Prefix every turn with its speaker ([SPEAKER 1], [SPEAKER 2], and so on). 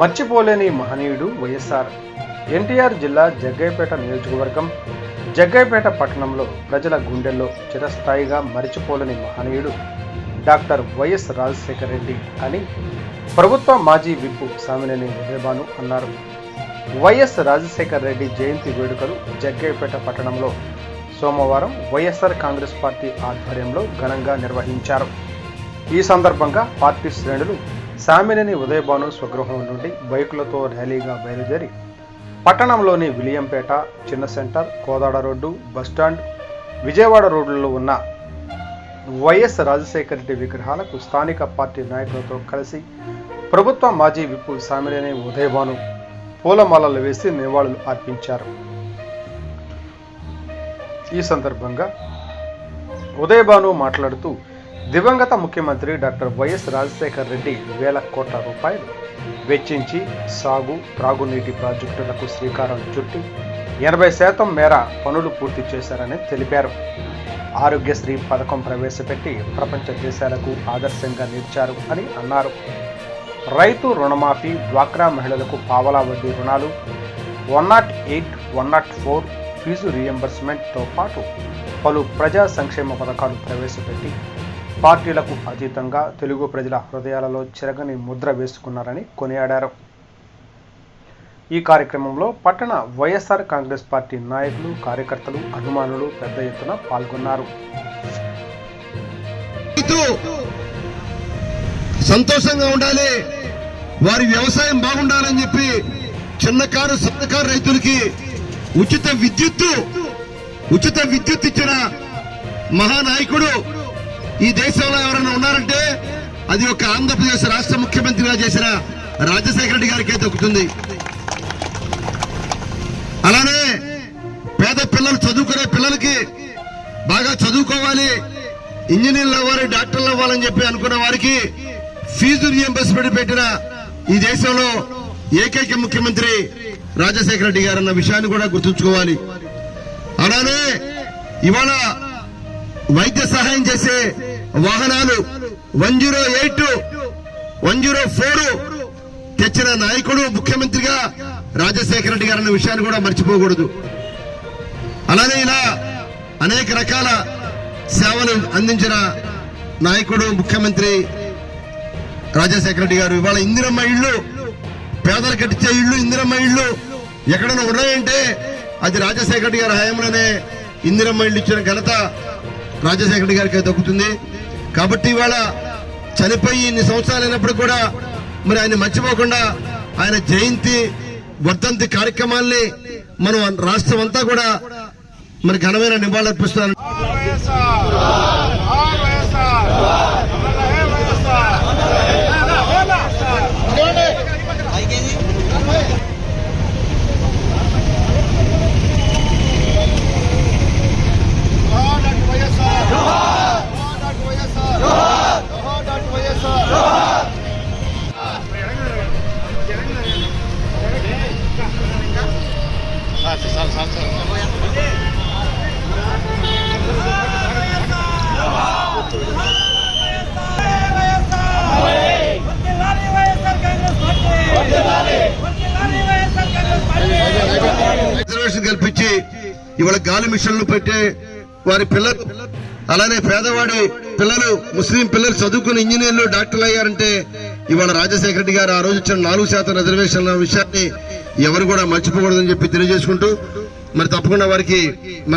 [SPEAKER 1] మర్చిపోలేని మహనీయుడు వైఎస్ఆర్. ఎన్టీఆర్ జిల్లా జగ్గైపేట నియోజకవర్గం. జగ్గైపేట పట్టణంలో ప్రజల గుండెల్లో చిరస్థాయిగా మరిచిపోలేని మహనీయుడు డాక్టర్ వైఎస్ రాజశేఖర రెడ్డి అని ప్రభుత్వ మాజీ విప్పు సామినేని ఉదయభాను అన్నారు. వైఎస్ రాజశేఖర రెడ్డి జయంతి వేడుకలు జగ్గైపేట పట్టణంలో సోమవారం వైఎస్ఆర్ కాంగ్రెస్ పార్టీ ఆధ్వర్యంలో ఘనంగా నిర్వహించారు. ఈ సందర్భంగా పార్టీ శ్రేణులు సామినేని ఉదయభాను స్వగృహం నుండి బైకులతో ర్యాలీగా బయలుదేరి పట్టణంలోని విలియంపేట చిన్న centre Kodad road bus stand Vijayawada రోడ్లలో ఉన్న వైఎస్ రాజశేఖర రెడ్డి విగ్రహాలకు స్థానిక పార్టీ నాయకులతో కలిసి ప్రభుత్వ మాజీ విప్పు సామినేని ఉదయభాను పూలమాలలు వేసి నివాళులు అర్పించారు. ఈ సందర్భంగా ఉదయభాను మాట్లాడుతూ దివంగత ముఖ్యమంత్రి డాక్టర్ వైఎస్ రాజశేఖర రెడ్డి వేల కోట్ల రూపాయలు వెచ్చించి సాగు త్రాగునీటి ప్రాజెక్టులకు శ్రీకారం చుట్టి ఎనభై శాతం మేర పనులు పూర్తి చేశారని తెలిపారు. ఆరోగ్యశ్రీ పథకం ప్రవేశపెట్టి ప్రపంచ దేశాలకు ఆదర్శంగా నిలిచారు అని అన్నారు. రైతు రుణమాఫీ డ్వాక్రా మహిళలకు పావలా వడ్డీ రుణాలు one not eight one not four fee రీఎంబర్స్మెంట్తో పాటు పలు ప్రజా సంక్షేమ పథకాలు ప్రవేశపెట్టి పార్టీలకు అతీతంగా తెలుగు ప్రజల హృదయాలలో చెరగని ముద్ర వేసుకున్నారని కొనియాడారు. ఈ కార్యక్రమంలో పట్టణ వైఎస్ఆర్ కాంగ్రెస్ పార్టీ నాయకులు కార్యకర్తలు అభిమానులు పెద్ద ఎత్తున పాల్గొన్నారు.
[SPEAKER 2] సంతోషంగా ఉండాలి. వారి వ్యవసాయం బాగుండాలని చెప్పి చిన్నకారు సన్నకారు రైతులకి ఉచిత విద్యుత్తు ఉచిత విద్యుత్ ఇచ్చిన మహానాయకుడు ఈ దేశంలో ఎవరైనా ఉన్నారంటే అది ఒక ఆంధ్రప్రదేశ్ రాష్ట్ర ముఖ్యమంత్రిగా చేసిన రాజశేఖర రెడ్డి గారికే దొక్కుతుంది అలానే పేద పిల్లలు చదువుకునే పిల్లలకి బాగా చదువుకోవాలి ఇంజనీర్లు అవ్వాలి డాక్టర్లు అవ్వాలని చెప్పి అనుకున్న వారికి ఫీజు రియంబర్స్మెంట్ పెట్టిన ఈ దేశంలో ఏకైక ముఖ్యమంత్రి రాజశేఖర రెడ్డి గారు అన్న విషయాన్ని కూడా గుర్తుంచుకోవాలి. అలానే ఇవాళ వైద్య సహాయం చేసే వాహనాలు one zero eight one zero four తెచ్చిన నాయకుడు ముఖ్యమంత్రిగా రాజశేఖర రెడ్డి గారు అన్న విషయాన్ని కూడా మర్చిపోకూడదు. అలానే ఇలా అనేక రకాల సేవలు అందించిన నాయకుడు ముఖ్యమంత్రి రాజశేఖర రెడ్డి గారు. ఇవాళ ఇందిరమ్మ ఇళ్ళు పేదలు కట్టించే ఇళ్ళు ఇందిరమ్మ ఇళ్ళు ఎక్కడైనా ఉన్నాయంటే అది రాజశేఖర రెడ్డి గారి హయాంలోనే ఇందిరమ్మ ఇళ్ళు ఇచ్చిన ఘనత రాజశేఖర రెడ్డి గారికి దక్కుతుంది. కాబట్టి ఇవాళ చనిపోయి ఇన్ని సంవత్సరాలు అయినప్పుడు కూడా మరి ఆయన మర్చిపోకుండా ఆయన జయంతి వర్ధంతి కార్యక్రమాల్ని మనం రాష్ట్రం అంతా కూడా మరి ఘనమైన నివాళులు రిజర్వేషన్ కల్పించి ఇవాళ గాలి మిషన్లు పెట్టే వారి పిల్లలు అలానే పేదవాడి పిల్లలు ముస్లిం పిల్లలు చదువుకుని ఇంజనీర్లు డాక్టర్లు అయ్యారంటే ఇవాళ రాజశేఖర రెడ్డి గారు ఆ రోజు ఇచ్చిన నాలుగు శాతం రిజర్వేషన్ల విషయాన్ని ఎవరు కూడా మర్చిపోకూడదని చెప్పి తెలియజేసుకుంటూ మరి తప్పకుండా వారికి మన